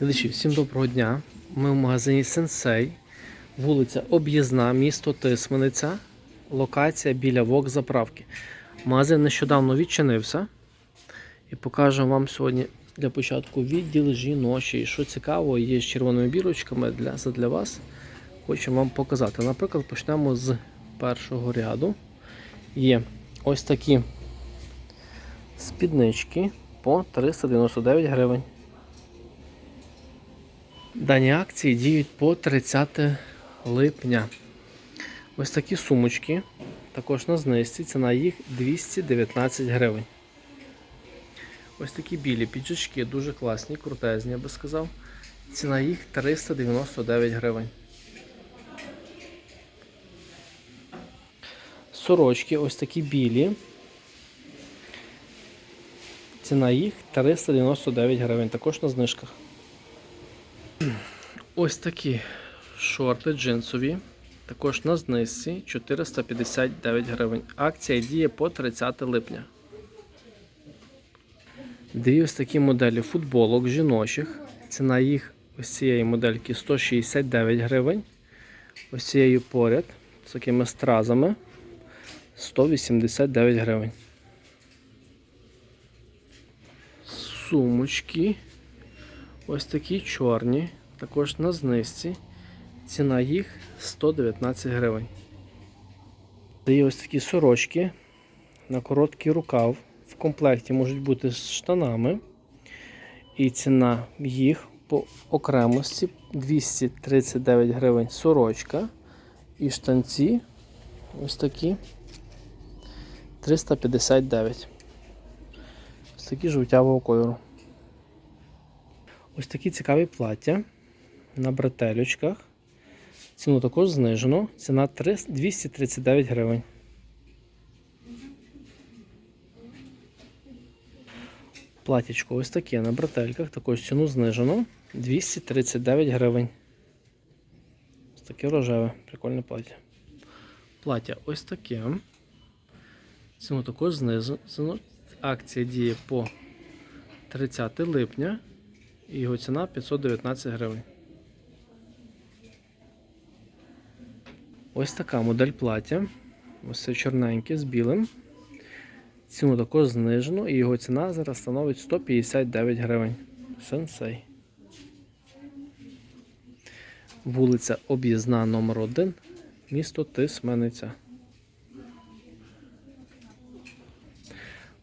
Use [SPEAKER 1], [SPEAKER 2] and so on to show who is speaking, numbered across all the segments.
[SPEAKER 1] Глядачі, всім доброго дня. Ми в магазині Сенсей, вулиця Об'їзна, місто Тисмениця, локація біля Вок-заправки. Магазин нещодавно відчинився і покажу вам сьогодні для початку відділ жіночий. Що цікаво, є з червоними бірочками для, для вас. Хочу вам показати. Наприклад, почнемо з першого ряду. Є ось такі спіднички по 399 гривень. Дані акції діють по 30 липня. Ось такі сумочки, також на знижці, ціна їх 219 гривень. Ось такі білі піджачки, дуже класні, крутезні, я би сказав. Ціна їх 399 гривень. Сорочки ось такі білі. Ціна їх 399 гривень, також на знижках. Ось такі шорти джинсові. Також на знижці 459 гривень. Акція діє по 30 липня. Дві ось такі моделі футболок жіночих. Ціна їх ось цієї модельки 169 гривень. Ось цією поряд з такими стразами 189 гривень. Сумочки. Ось такі чорні, також на знижці. Ціна їх 119 гривень. Є ось такі сорочки на короткий рукав. В комплекті можуть бути з штанами. І ціна їх по окремості 239 гривень сорочка. І штанці ось такі 359. Ось такі жовтявого кольору. Ось такі цікаві плаття на бретелючках. Ціну також знижено. Ціна 239 гривень. Платічко ось таке на бретельках, також ціну знижено 239 гривень. Ось таке рожеве, прикольне плаття. Плаття ось таке. Ціну також знижено. Акція діє по 30 липня. Його ціна 519 гривень. Ось така модель плаття. Ось це чорненьке з білим. Ціну також знижено і його ціна зараз становить 159 гривень. Сенсей. Вулиця Об'їзна номер 1 місто Тисмениця.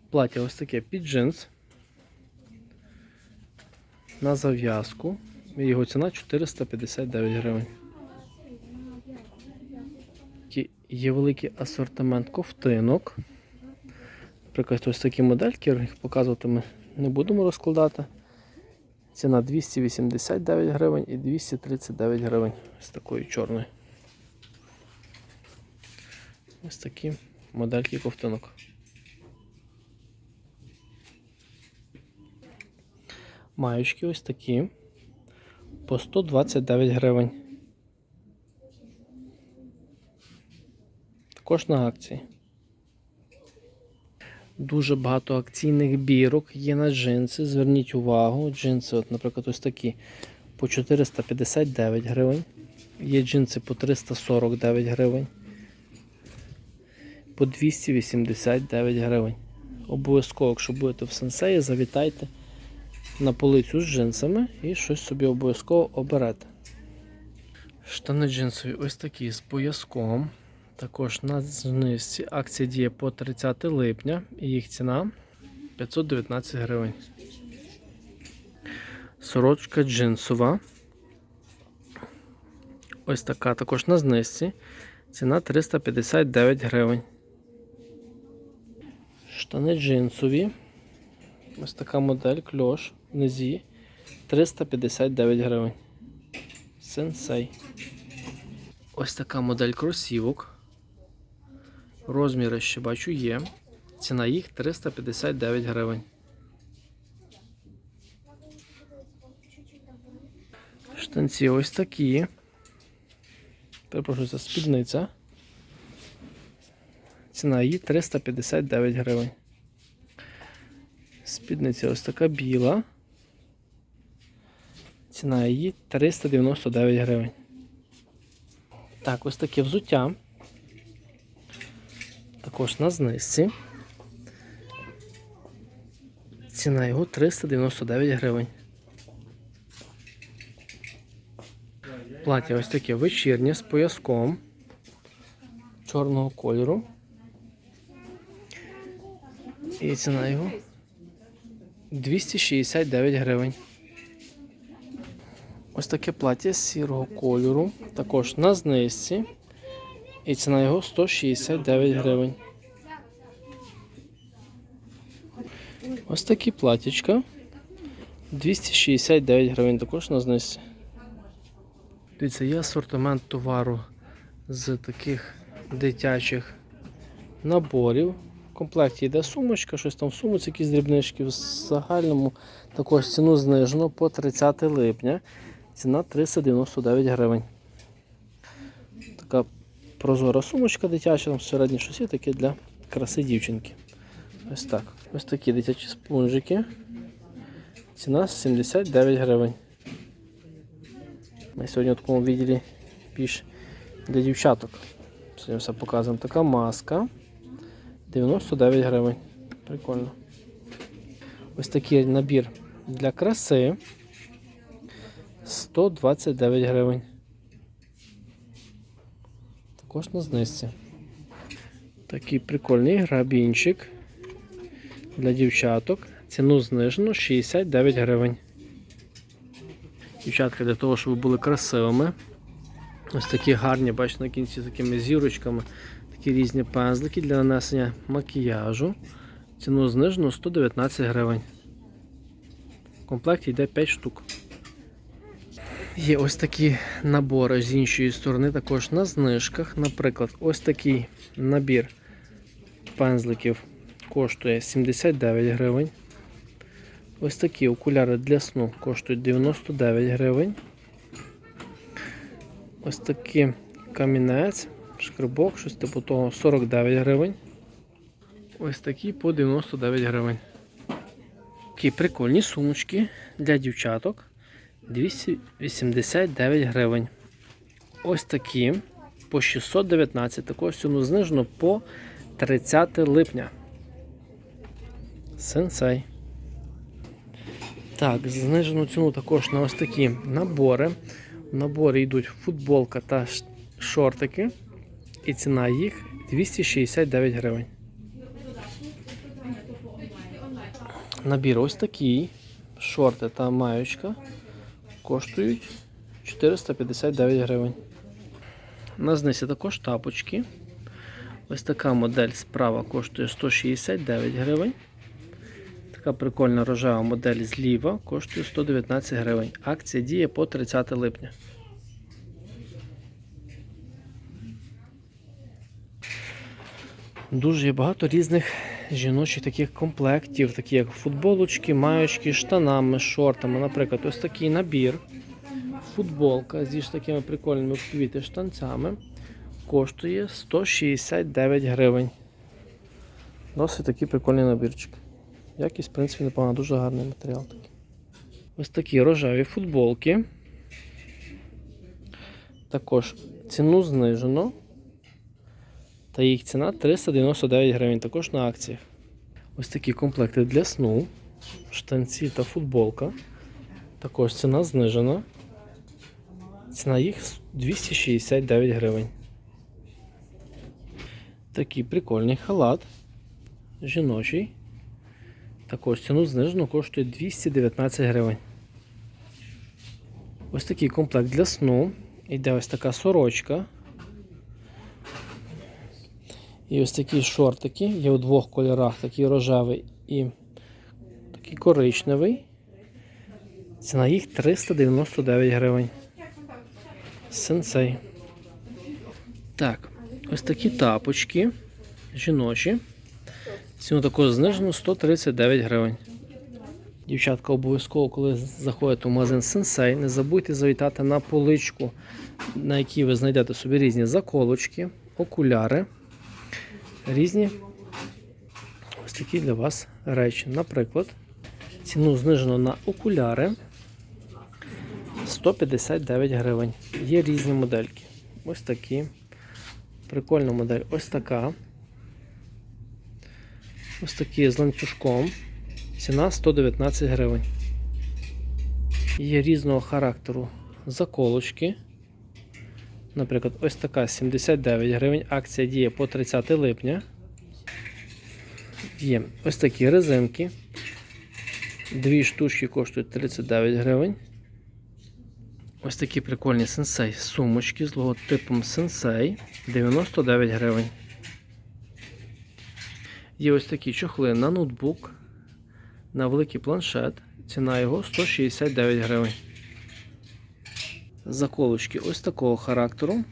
[SPEAKER 1] Плаття ось таке під джинс на зав'язку. Його ціна 459 гривень. Є великий асортимент ковтинок. Наприклад, ось такі модельки, їх показувати ми не будемо розкладати. Ціна 289 гривень і 239 гривень з такої чорної. Ось такі модельки ковтинок. Маючки ось такі по 129 гривень. Також на акції. Дуже багато акційних бірок є на джинси. Зверніть увагу, джинси, от, наприклад, ось такі по 459 гривень. Є джинси по 349 гривень. По 289 гривень. Обов'язково, якщо будете в сенсеї, завітайте на полицю з джинсами і щось собі обов'язково оберете. Штани джинсові ось такі з пояском. Також на знижці акція діє по 30 липня і їх ціна 519 гривень. Сорочка джинсова. Ось така також на знижці. Ціна 359 гривень. Штани джинсові. Ось така модель кльош низі 359 гривень. Сенсей. Ось така модель кросівок. Розміри ще бачу є. Ціна їх 359 гривень. Штанці ось такі. Перепрошую, це спідниця. Ціна її 359 гривень. Спідниця ось така біла. Ціна її 399 гривень. Так, ось таке взуття. Також на знижці. Ціна його 399 гривень. Плаття ось таке вечірнє з пояском чорного кольору. І ціна його 269 гривень. Ось таке плаття з сірого кольору, також на знижці. І ціна його 169 гривень. Ось такі платічка. 269 гривень, також на знижці. Дивіться, є асортимент товару з таких дитячих наборів. Комплекті йде сумочка, щось там в сумці, якісь дрібнички. В загальному також ціну знижено по 30 липня. Ціна 399 гривень. Така прозора сумочка дитяча, там всередині щось таке для краси дівчинки. Ось так. Ось такі дитячі спунжики. Ціна 79 гривень. Ми сьогодні в такому відділі більш для дівчаток. Сьогодні все показуємо. Така маска 99 гривень. Прикольно. Ось такий набір для краси 129 гривень. Також на знижці. Такий прикольний грабінчик для дівчаток. Ціну знижено 69 гривень. Дівчатка для того, щоб ви були красивими. Ось такі гарні, бачите, на кінці з такими зірочками. Такі різні пензлики для нанесення макіяжу. Ціну знижено 119 гривень. В комплекті йде 5 штук. Є ось такі набори з іншої сторони, також на знижках. Наприклад, ось такий набір пензликів коштує 79 гривень. Ось такі окуляри для сну коштують 99 гривень. Ось такий камінець, шкрибок, щось типу того 49 гривень. Ось такі по 99 гривень. Такі прикольні сумочки для дівчаток 289 гривень. Ось такі по 619. Також ціну знижено по 30 липня. Сенсей. Так, знижену ціну також на ось такі набори. В наборі йдуть футболка та шортики. І ціна їх 269 гривень. Набір ось такий. Шорти та маючка коштують 459 гривень. На знизі також тапочки. Ось така модель справа коштує 169 гривень. Така прикольна рожева модель зліва коштує 119 гривень. Акція діє по 30 липня. Дуже є багато різних жіночих таких комплектів, такі як футболочки, маючки, штанами, шортами. Наприклад, ось такий набір. Футболка зі ж такими прикольними квіти штанцями коштує 169 гривень. Досить такий прикольний набірчик. Якість, в принципі, непогана, дуже гарний матеріал такий. Ось такі рожеві футболки. Також ціну знижено. Та їх ціна 399 гривень, також на акціях. Ось такі комплекти для сну, штанці та футболка. Також ціна знижена. Ціна їх 269 гривень. Такий прикольний халат. Жіночий. Також ціну знижено коштує 219 гривень. Ось такий комплект для сну. Йде ось така сорочка. І ось такі шортики. Є у двох кольорах, такий рожевий і такий коричневий. Ціна їх 399 гривень. Сенсей. Так, ось такі тапочки жіночі. Ціну також знижено 139 гривень. Дівчатка, обов'язково, коли заходите в магазин Sensei, не забудьте завітати на поличку, на якій ви знайдете собі різні заколочки, окуляри, різні ось такі для вас речі. Наприклад, ціну знижено на окуляри. 159 гривень. Є різні модельки. Ось такі. Прикольна модель. Ось така. Ось такі з ланцюжком. Ціна 119 гривень. Є різного характеру заколочки. Наприклад, ось така 79 гривень. Акція діє по 30 липня. Є ось такі резинки. Дві штучки коштують 39 гривень. Ось такі прикольні сенсей сумочки з логотипом сенсей 99 гривень. Є ось такі чохли на ноутбук, на великий планшет. Ціна його 169 гривень. Заколочки ось такого характеру.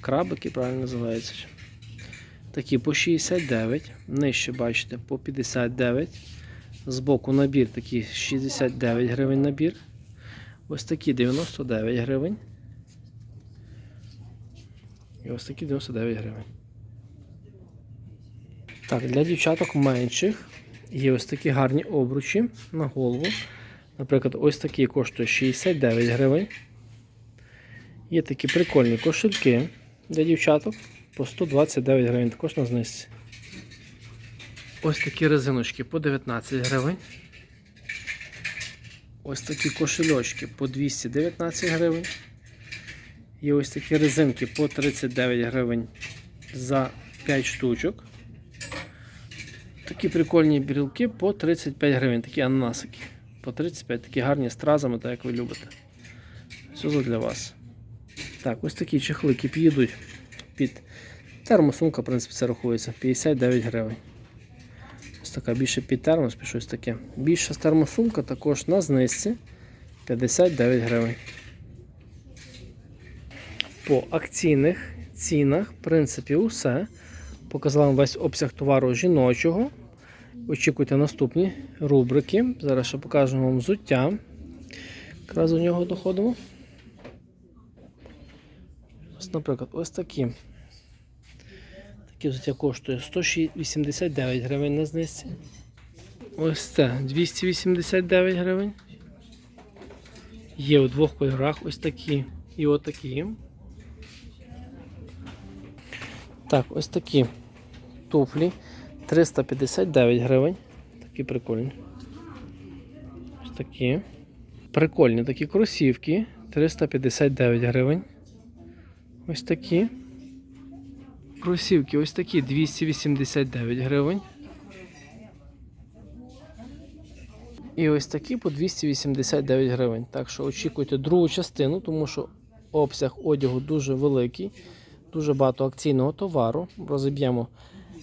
[SPEAKER 1] Крабики правильно називаються. Такі по 69, нижче бачите, по 59. Збоку набір такий 69 гривень набір. Ось такі 99 гривень. І ось такі 99 гривень. Так, для дівчаток менших є ось такі гарні обручі на голову. Наприклад, ось такі коштує 69 гривень. Є такі прикольні кошельки для дівчаток по 129 гривень, також на знижці. Ось такі резиночки по 19 гривень. Ось такі кошельочки по 219 гривень. Є ось такі резинки по 39 гривень за 5 штучок. Такі прикольні брілки по 35 гривень, такі ананасики. По 35, такі гарні стразами, так як ви любите. Все для вас. Так, ось такі чехлики підуть під термосумка, в принципі, це рахується. 59 гривень. Ось така більше під термос, під щось таке. Більша термосумка також на знизці 59 гривень. По акційних цінах, в принципі, усе. Показав вам весь обсяг товару жіночого. Очікуйте наступні рубрики. Зараз ще покажемо вам взуття. Якраз до нього доходимо. Ось, наприклад, ось такі. Такі взуття коштує 189 гривень на знижці. Ось це 289 гривень. Є у двох кольорах ось такі і отакі. Так, ось такі туфлі 359 гривень. Такі прикольні. Ось такі. Прикольні такі кросівки 359 гривень. Ось такі. Кросівки ось такі 289 гривень. І ось такі по 289 гривень. Так що очікуйте другу частину, тому що обсяг одягу дуже великий, дуже багато акційного товару. Розіб'ємо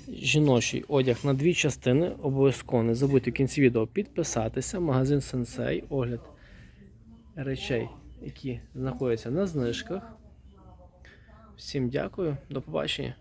[SPEAKER 1] жіночий одяг на дві частини. Обов'язково не забудьте в кінці відео підписатися. Магазин Сенсей, огляд речей, які знаходяться на знижках. Всім дякую, до побачення.